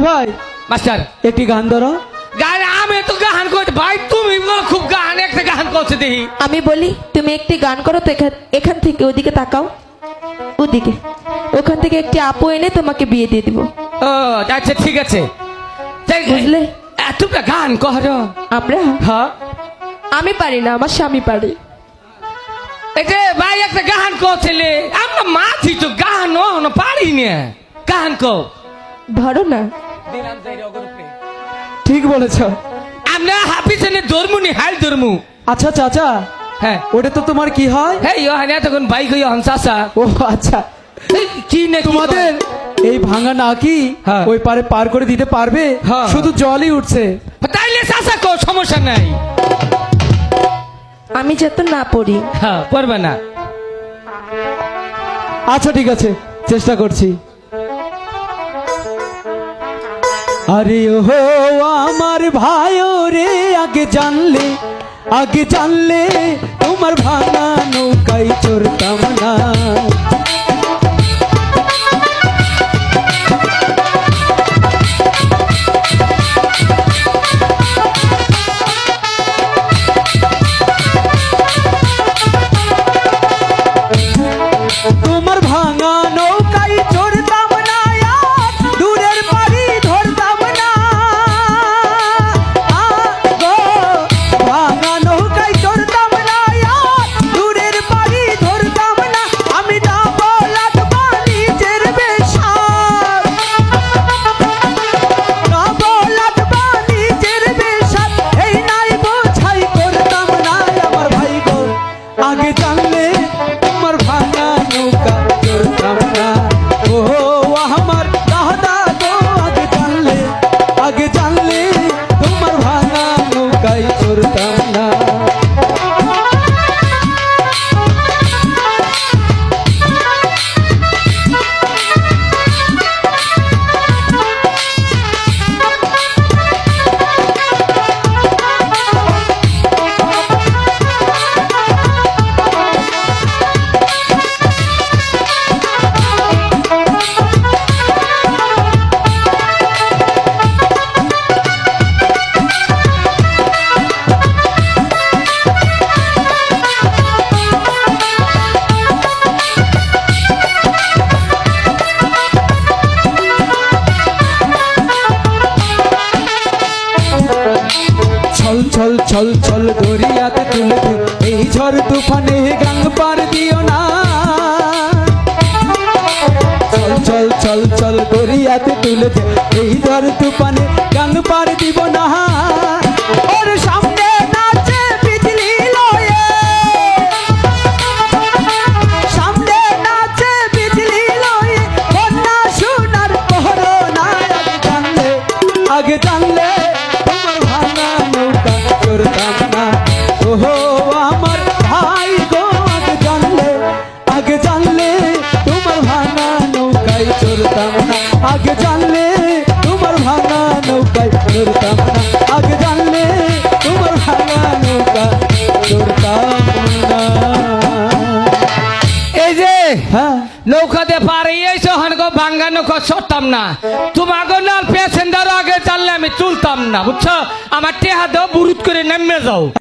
ভাই? মাস্টার। একটি গান ধরো। গান আমি তো গান করতে ভাই তুমি খুব গান একটা গান করছে দেখি। আমি বলি তুমি একটি গান করো তো এখান থেকে ওদিকে তাকাও। ওদিকে। ওখান থেকে একটি আপু এনে তোমাকে বিয়ে দিয়ে দিব। ও আচ্ছা ঠিক আছে। বুঝলে? এ, তোমরা গান কর। আমরা? হ্যাঁ। আমি পারি না আমার স্বামী পারে। এটা ভাই একটা গান করছিলে। আমরা মাছি তো গান পারি না। গান কো ধরো না। ঠিক বলেছ। আমরা হাফিজেনে ধর্মুনি হাল ধর্মু। আচ্ছা চাচা হ্যাঁ। ওটা তো তোমার কি হয়? হে ইহানে তখন বাইক হইয়া হনসাসা ও আচ্ছা। কি না তোমাদের এই ভাঙা নাকি হ্যাঁ। ওই পারে পার করে দিতে পারবে? হ্যাঁ। শুধু জলই উঠছে। তাইলে চাষা কো সমস্যা নাই। আমি যত না পড়ি। হ্যাঁ করবে না। আচ্ছা ঠিক আছে। চেষ্টা করছি। আরে ও আমার ভাই রে আগে জানলে আগে জানলে তোমার ভাঙা নৌকায় চোর না। ছল ছল দরিয়াতে তুলে দিও এই ঝড় তুফানে গাং পার দিও না। চল চল চল চল দরিয়াতে তুলে দিও এই ঝড় তুফানে গাং পার দিব না। ওর সামনে নাচে বিজলি লয়ে। সামনে নাচে বিজলি লয়ে, কন্যা সোনার পহরো আগে জানলে আগে জানলে জানলে তোমার ভাঙা নৌকায় চড়তাম না আগে জানলে তোমার ভাঙা নৌকা চড়তাম না এই যে হ্যাঁ। নৌকাতে পারে এই সহন গো ভাঙ্গা নৌকা সরতাম না। তোমাকে নাল প্যাসেঞ্জার আগে চাললে আমি চলতাম না বুঝছ? আমার টেহা দাও বুরুত করে নেমে যাও।